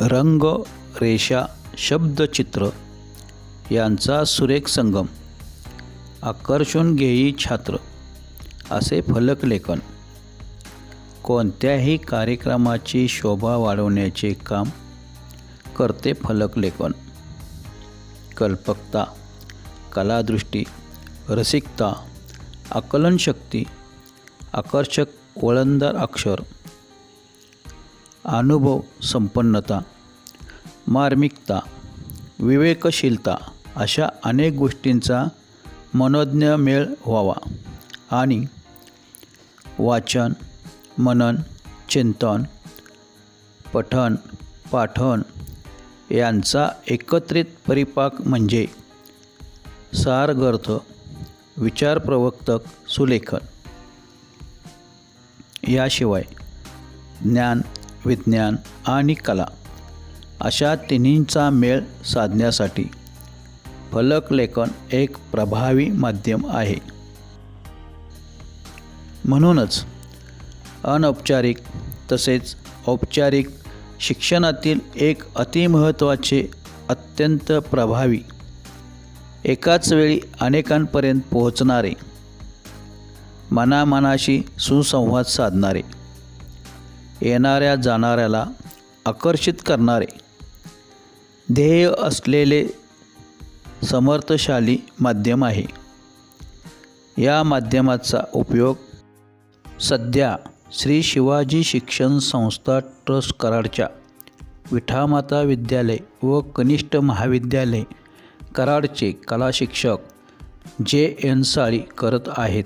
रंग रेषा शब्दचित्र यांचा सुरेख संगम. आकर्षून घेई छात्र असे फलकलेखन कोणत्याही कार्यक्रमाची शोभा वाढवण्याचे काम करते फलकलेखन कल्पकता कलादृष्टी रसिकता आकलनशक्ती आकर्षक वळणदार अक्षर. अनुभव संपन्नता मार्मिकता विवेकशीलता अशा अनेक गोष्टींचा मनोज्ञ मेळ व्हावा. आणि वाचन मनन चिंतन पठन पाठन यांचा एकत्रित परिपाक म्हणजे सारगर्थ विचारप्रवर्तक सुलेखन. याशिवाय ज्ञान विज्ञान आणि कला अशा तिन्हींचा मेळ साधण्यासाठी फलकलेखन एक प्रभावी माध्यम आहे. म्हणूनच अनौपचारिक तसेच औपचारिक शिक्षणातील एक अतिमहत्त्वाचे अत्यंत प्रभावी एकाच वेळी अनेकांपर्यंत पोहोचणारे मनामनाशी सुसंवाद साधणारे येणाऱ्या जाणाऱ्याला आकर्षित करणारे ध्येय असलेले समर्थशाली माध्यम आहे. या माध्यमाचा उपयोग सध्या श्री शिवाजी शिक्षण संस्था ट्रस्ट कराडच्या विठामाता विद्यालय व कनिष्ठ महाविद्यालय कराडचे कला शिक्षक जे एन साळी करत आहेत.